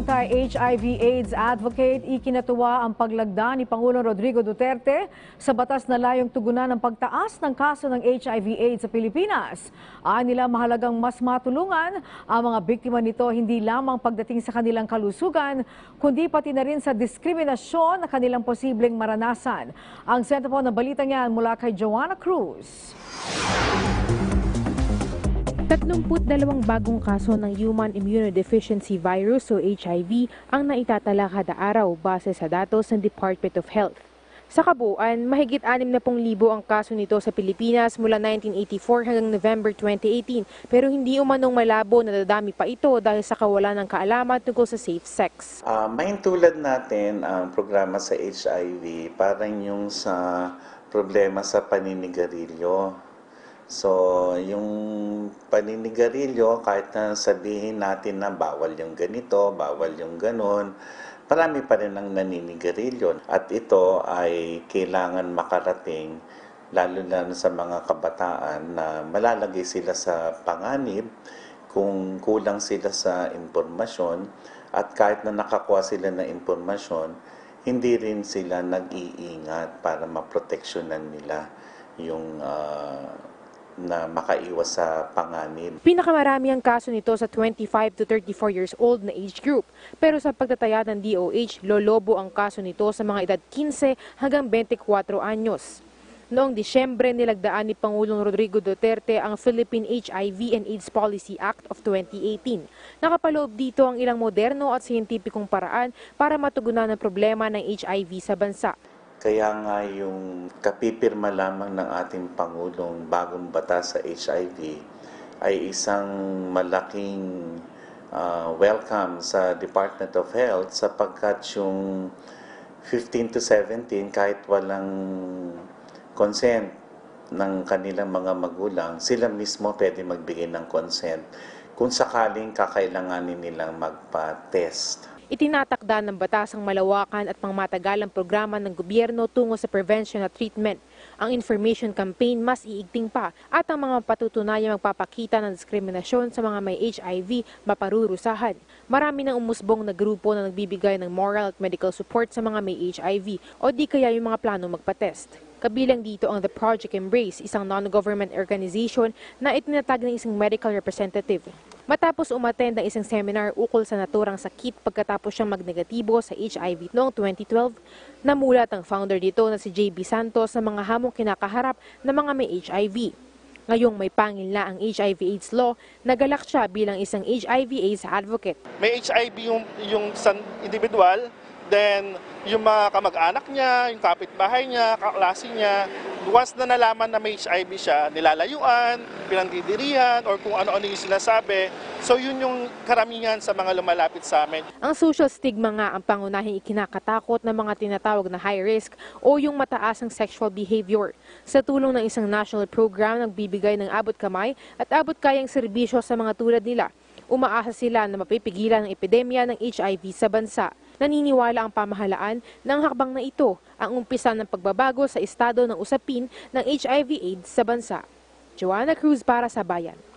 anti-HIV AIDS advocate, ikinatuwa ang paglagda ni Pangulong Rodrigo Duterte sa batas na layong tugunan ng pagtaas ng kaso ng HIV AIDS sa Pilipinas. Aan nila mahalagang mas matulungan ang mga biktima nito hindi lamang pagdating sa kanilang kalusugan, kundi pati na rin sa diskriminasyon na kanilang posibleng maranasan. Ang sentro po ng balita niyan mula kay Joanna Cruz. 32 bagong kaso ng Human Immunodeficiency Virus o HIV ang naitatala kada araw base sa datos ng Department of Health. Sa kabuuan, mahigit 60,000 ang kaso nito sa Pilipinas mula 1984 hanggang November 2018 pero hindi umanong malabo na dadami pa ito dahil sa kawalan ng kaalaman tungkol sa safe sex. Uh, tulad natin ang programa sa HIV, parang yung sa problema sa paninigarilyo. So, yung paninigarilyo, kahit na sabihin natin na bawal yung ganito, bawal yung ganon, marami pa rin ang naninigarilyo. At ito ay kailangan makarating, lalo na sa mga kabataan, na malalagay sila sa panganib kung kulang sila sa impormasyon at kahit na nakakuha sila ng impormasyon, hindi rin sila nag-iingat para maproteksyonan nila yung uh, na makaiwas sa panganib. Pinakamarami ang kaso nito sa 25 to 34 years old na age group. Pero sa pagtataya ng DOH, lolobo ang kaso nito sa mga edad 15 hanggang 24 anyos. Noong Disyembre, nilagdaan ni Pangulong Rodrigo Duterte ang Philippine HIV and AIDS Policy Act of 2018. Nakapaloob dito ang ilang moderno at siyentipikong paraan para matugunan ang problema ng HIV sa bansa. Kaya nga yung kapipirma lamang ng ating Pangulong bagong batas sa HIV ay isang malaking uh, welcome sa Department of Health sapagkat yung 15 to 17 kahit walang consent ng kanilang mga magulang, sila mismo pwede magbigay ng consent kung sakaling kakailanganin nilang magpa-test. Itinatakda ng batas ang malawakan at pangmatagalang programa ng gobyerno tungo sa prevention at treatment. Ang information campaign mas iigting pa at ang mga patutunayang magpapakita ng diskriminasyon sa mga may HIV maparurusahan. Marami ng umusbong na grupo na nagbibigay ng moral at medical support sa mga may HIV o di kaya yung mga plano magpatest. Kabilang dito ang The Project Embrace, isang non-government organization na itinatag ng isang medical representative. Matapos umattend ang isang seminar ukol sa naturang sakit pagkatapos siyang magnegatibo sa HIV noong 2012, namulat ang founder dito na si JB Santos sa mga hamong kinakaharap ng mga may HIV. Ngayong may pangil na ang HIV AIDS law, nagalak siya bilang isang HIV AIDS advocate. May HIV yung, yung individual, then yung mga kamag-anak niya, yung kapitbahay niya, kaklase niya, once na nalaman na may HIV siya, nilalayuan, pinandidirihan, or kung ano-ano yung sinasabi. So yun yung karamihan sa mga lumalapit sa amin. Ang social stigma nga ang pangunahing ikinakatakot ng mga tinatawag na high risk o yung mataas ang sexual behavior. Sa tulong ng isang national program, nagbibigay ng abot kamay at abot kayang serbisyo sa mga tulad nila. Umaasa sila na mapipigilan ang epidemya ng HIV sa bansa. Naniniwala ang pamahalaan ng hakbang na ito ang umpisa ng pagbabago sa estado ng usapin ng HIV AIDS sa bansa. Joanna Cruz para sa Bayan.